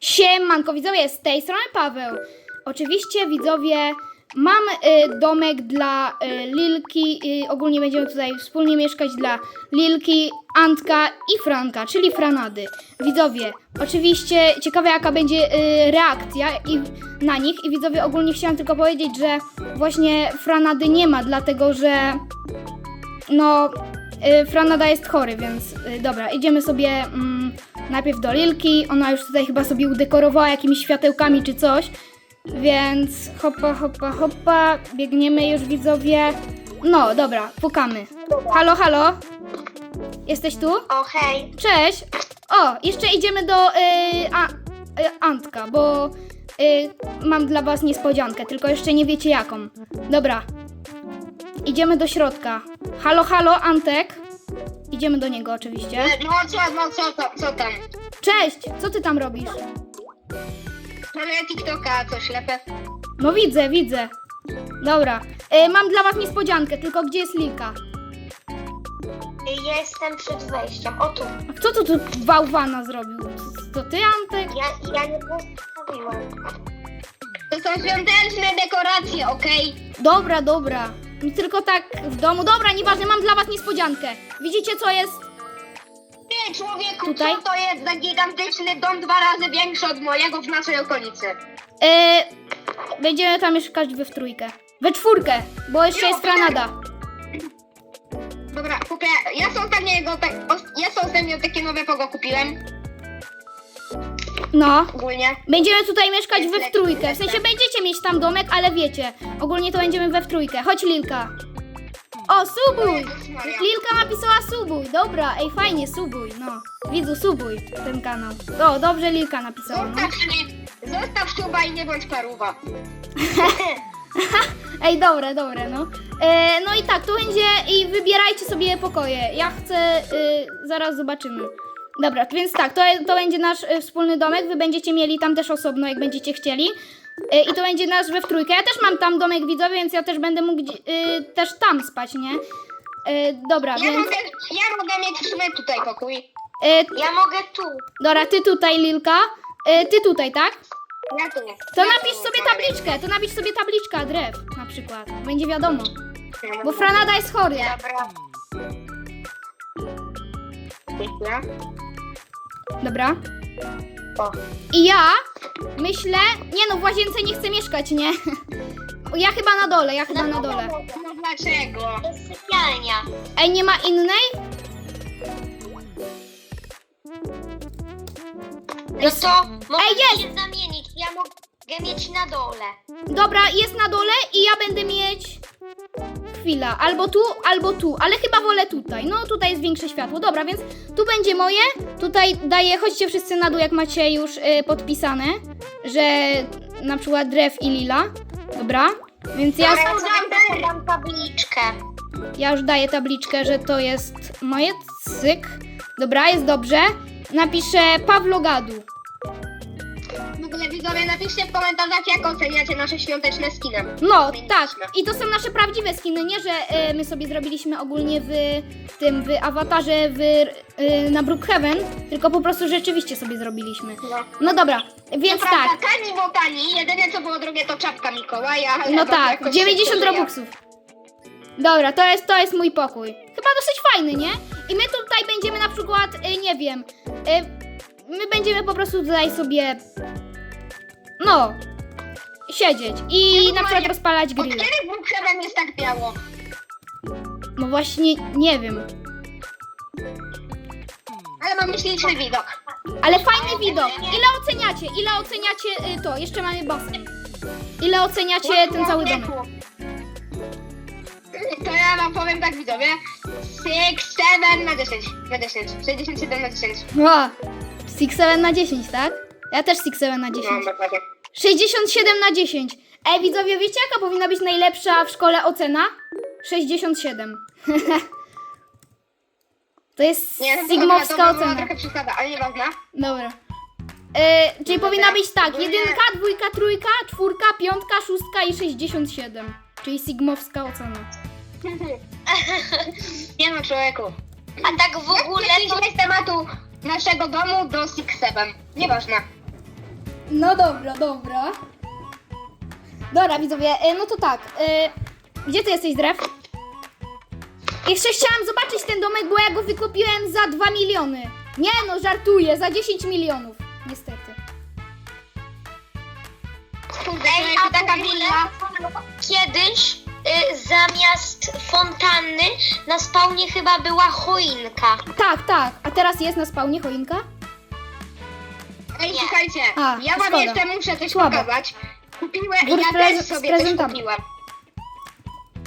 Siemanko widzowie, z tej strony Paweł. Oczywiście widzowie, mam y, domek dla y, Lilki, y, ogólnie będziemy tutaj wspólnie mieszkać dla Lilki, Antka i Franka, czyli Franady. Widzowie, oczywiście ciekawe jaka będzie y, reakcja i, na nich i widzowie ogólnie chciałam tylko powiedzieć, że właśnie Franady nie ma, dlatego że no, y, Franada jest chory, więc y, dobra, idziemy sobie mm, najpierw do Lilki. Ona już tutaj chyba sobie udekorowała jakimiś światełkami czy coś. Więc hoppa, hoppa, hoppa, biegniemy już widzowie. No, dobra, pukamy. Halo, halo? Jesteś tu? O hej, Cześć! O, jeszcze idziemy do y, a, y, Antka, bo y, mam dla was niespodziankę, tylko jeszcze nie wiecie jaką. Dobra. Idziemy do środka. Halo, halo, Antek. Idziemy do niego oczywiście. no co, no co, co, co tam? Cześć! Co ty tam robisz? Mamy TikToka, co ślepę? No widzę, widzę. Dobra. Y, mam dla was niespodziankę, tylko gdzie jest Lilka? Jestem przed wejściem, o tu. A kto tu, tu bałwana zrobił? To ty, Antek? Ja, ja nie postawiłem. To są świąteczne dekoracje, okej? Dobra, dobra. Tylko tak w domu. Dobra, nieważne, mam dla was niespodziankę. Widzicie co jest? Ty człowieku, Tutaj? co to jest za gigantyczny dom dwa razy większy od mojego w naszej okolicy? E, będziemy tam mieszkać we w trójkę. We czwórkę, bo jeszcze jest Franada. Dobra, kupię, ja są tak, os- ja są ostatnio takie nowe kogo kupiłem, No. ogólnie. Będziemy tutaj mieszkać we w trójkę. W sensie będziecie mieć tam domek, ale wiecie. Ogólnie to będziemy we w trójkę. Chodź Lilka. O, subuj! Lilka napisała subuj. Dobra, ej fajnie, subuj. No. Widzu, subuj ten kanał. O, dobrze Lilka napisała. No. Zostaw, zostaw suba i nie bądź paruwa. Ej, dobre, dobre, no. E, no i tak, tu będzie i wybierajcie sobie pokoje. Ja chcę, y, zaraz zobaczymy. Dobra, więc tak, to, to będzie nasz y, wspólny domek. Wy będziecie mieli tam też osobno, jak będziecie chcieli. Y, I to będzie nasz we w trójkę. Ja też mam tam domek widzowie, więc ja też będę mógł y, też tam spać, nie? Y, dobra, Ja więc. mogę, ja mogę mieć w sumie tutaj pokój. Y, Ja mogę tu. dobra, ty tutaj, Lilka. Y, ty tutaj, tak? Ja tu. To ja napisz tu. sobie tabliczkę, to napisz sobie tabliczka drew na przykład. Będzie wiadomo. Bo Franada jest chory. Dobra. Ja? Dobra. O. I ja myślę, nie no, w łazience nie chcę mieszkać, nie? Ja chyba na dole, ja chyba na dole. No dlaczego? To jest sypialnia. Ej, nie ma innej? No to Ej, jest! się zamienić. Ja mogę mieć na dole. Dobra, jest na dole i ja będę mieć... Chwila, albo tu, albo tu, ale chyba wolę tutaj. No, tutaj jest większe światło. Dobra, więc tu będzie moje. Tutaj daję, chodźcie wszyscy na dół, jak macie już y, podpisane, że na przykład drew i lila. Dobra, więc ja... Ja sobie dam tabliczkę. Ja już daję tabliczkę, że to jest moje cyk. Dobra, jest dobrze. Napiszę Pawlo Gadu. W ogóle widzowie, napiszcie w komentarzach, jak oceniacie nasze świąteczne skiny. No, tak. I to są nasze prawdziwe skiny, nie że e, my sobie zrobiliśmy ogólnie w tym, w awatarze w, e, na Brookhaven, tylko po prostu rzeczywiście sobie zrobiliśmy. No. No dobra, więc Co tak. prawda, tani, bo tani. Jedyne co było drogie to czapka Mikołaja. ale No to tak, jakoś 90 się przeżyje. robuxów. Dobra, to jest, to jest mój pokój. Chyba dosyć fajny, nie? I my tutaj będziemy na przykład, y, nie wiem, y, my będziemy po prostu tutaj sobie, no, siedzieć i na przykład rozpalać Od grill. kiedy Brookhaven jest tak biało? No właśnie, nie wiem. Ale mamy śliczny widok. Ale fajny widok. Ile oceniacie? Ile oceniacie y, to? Jeszcze mamy basen. Ile oceniacie ten cały domek? To ja wam powiem tak widzowie. 6, 7 na 10. Na 10. 67 na 10. O, 6-7 na 10, tak? Ja też 6-7 na 10. No, dokładnie. 67 na 10. Ej, widzowie, wiecie jaka powinna być najlepsza w szkole ocena? 67. to jest Nie, no to sigmowska była- to była ocena. trochę przesada, ale nieważne. Dobra. E, czyli Dobra. powinna być tak, Ogólnie- jedynka, dwójka, trójka, czwórka, piątka, szóstka i 67. Czyli sigmowska ocena. Nie no, człowieku. A tak w ogóle to Przejdźmy z tematu naszego domu do Six Seven. Nieważne. No dobra, dobra. Dobra, widzowie, e, no to tak. e, Gdzie ty jesteś, Drew? Jeszcze chciałam zobaczyć ten domek, bo ja go wykupiłem za 2 miliony. Nie no, żartuję, za 10 milionów. Niestety. Kurde, a taka willa. kiedyś zamiast fontanny na spawnie chyba była choinka. Tak, tak. A teraz jest na spawnie choinka? Ej, Nie. słuchajcie, A, ja wam szkoda. jeszcze muszę coś Słabo. pokazać. Kupiłem, Wór ja prez- też z sobie coś prezentami. kupiłam.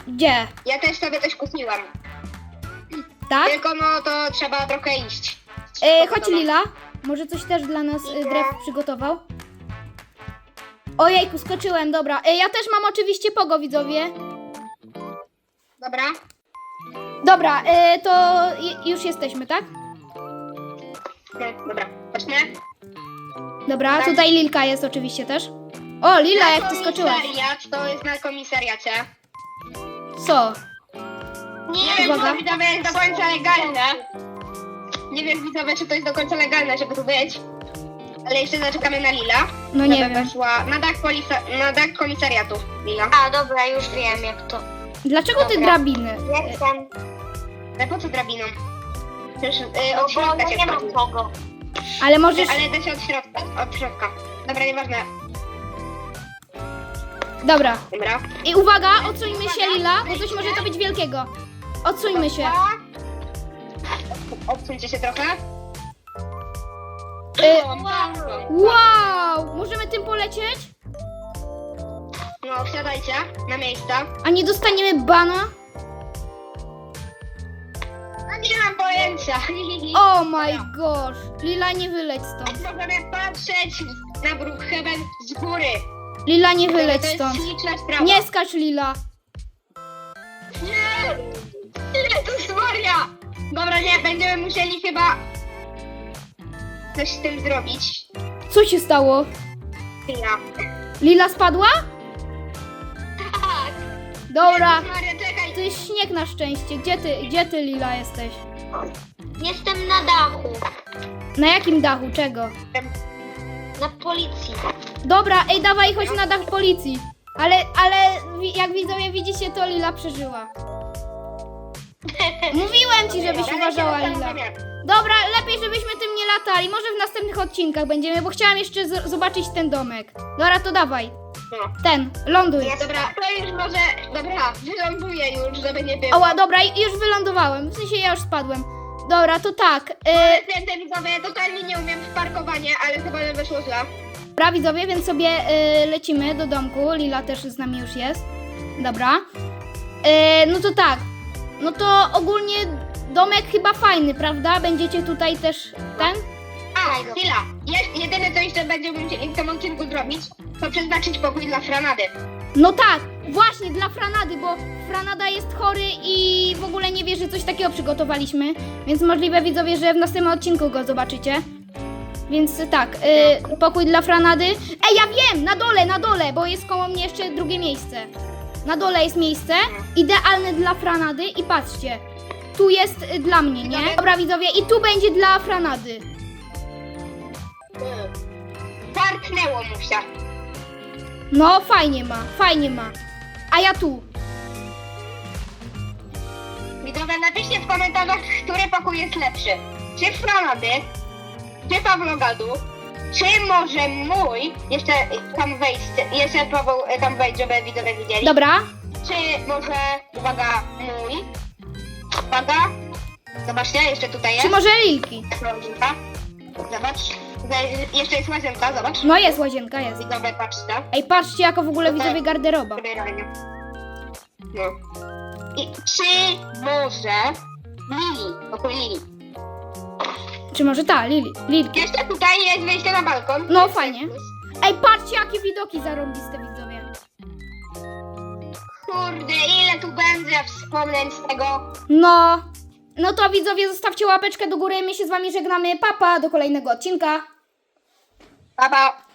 Gdzie? Ja też sobie coś kupiłam. Tak? Tylko no to trzeba trochę iść. E, chodź Lila. Może coś też dla nas e, Drew przygotował? Ojejku, skoczyłem, dobra. E, ja też mam oczywiście pogo, widzowie. Dobra? Dobra, e, to już jesteśmy, tak? Dobra. Zacznę. Dobra, Tak. tutaj Lilka jest oczywiście też. O, Lila, jak ty skoczyłaś. komisariat, to jest na komisariacie. Co? Nie Nie, wiem, Uwaga. czy widzowie jest do końca legalne. Nie wiem, widzowie, czy to jest do końca legalne, żeby tu być. Ale jeszcze zaczekamy na Lila. No nie żeby wiem. weszła na dach, polisa- na dach komisariatu. Lila. A dobra, już wiem jak to. Dlaczego ty Dobra. drabiny? Jestem. Ale po co drabiną? Przecież yy, No od bo środka ja się nie mam wchodzi. kogo. Ale możesz... Ale da się od środka, od środka. Dobra, nieważne. Dobra. Dobra. I uwaga, odsuńmy się Lila, bo coś może to być wielkiego. Odsuńmy się. Odsuńcie się trochę. Y, O, wow! Możemy tym polecieć? No, wsiadajcie na miejsca. A nie dostaniemy bana? No nie mam pojęcia. Oh my gosh. Lila, nie wyleć stąd. Możemy patrzeć na Brookhaven z góry. Lila, nie wyleć to jest stąd. śliczna sprawa. Nie skacz Lila. Nie! Jezus Maria! Dobra, nie, będziemy musieli chyba coś z tym zrobić. Co się stało? Chwila. Lila spadła? Dobra. Jezus Maria, czekaj! To jest śnieg na szczęście. Gdzie ty, gdzie ty Lila jesteś? Jestem na dachu. Na jakim dachu? Czego? Na policji. Dobra, ej, dawaj, chodź na dach policji. Ale, ale wi- jak widzowie widzicie, to Lila przeżyła. Mówiłem ci, żebyś uważała, Lila. Dobra, lepiej, żebyśmy tym nie latali. Może w następnych odcinkach będziemy, bo chciałam jeszcze z- zobaczyć ten domek. Dobra, to dawaj. No. Ten, ląduj. Dobra, to już może... Dobra, wyląduję już, żeby nie było. Oła, dobra, i- już wylądowałem. W sensie ja już spadłem. Dobra, to tak. Y, Ten widzowie, ja totalnie nie umiem w parkowanie, ale chyba nie wyszło źle. Dobra, widzowie, więc sobie y, lecimy do domku. Lila też z nami już jest. Dobra. Y, no to tak. No to ogólnie domek chyba fajny, prawda? Będziecie tutaj też ten? A, chwila. Je- jedyne co jeszcze będziemy musieli w tym odcinku zrobić, to przeznaczyć pokój dla Franady. No tak, właśnie dla Franady, bo Franada jest chory i w ogóle nie wie, że coś takiego przygotowaliśmy. Więc możliwe widzowie, że w następnym odcinku go zobaczycie. Więc tak, y, pokój dla Franady. Ej, ja wiem, na dole, na dole, bo jest koło mnie jeszcze drugie miejsce. Na dole jest miejsce idealne dla Franady i patrzcie. Tu jest y, dla mnie, nie? Dobra widzowie, i tu będzie dla Franady. Partnęło mu się. No, fajnie ma, fajnie ma. A ja tu. Widzowie, napiszcie w komentarzach, który pokój jest lepszy. Czy Franady, czy Pawlogadu, czy może mój, jeszcze tam wejść, jeszcze Paweł e, tam wejść, żeby widzowie widzieli. Dobra, Czy może, uwaga, mój, uwaga, zobaczcie, jeszcze tutaj jest. czy może Lilki? Łazienka. Jeszcze jest łazienka, zobacz. No jest łazienka, jest. Widzowie, patrzcie. Ej, patrzcie, jako w ogóle widzowie garderoba. Pobieranie. No. I czy może Lili, pokój Lili. Czy może ta, Lili, Lilki. Jeszcze tutaj jest wyjście na balkon. No, fajnie. Ej, patrzcie, jakie widoki zarąbiste widzowie. Kurde, ile tu będzie wspomnień z tego. No, no to widzowie, zostawcie łapeczkę do góry. My się z wami żegnamy. Papa, do kolejnego odcinka. Baba.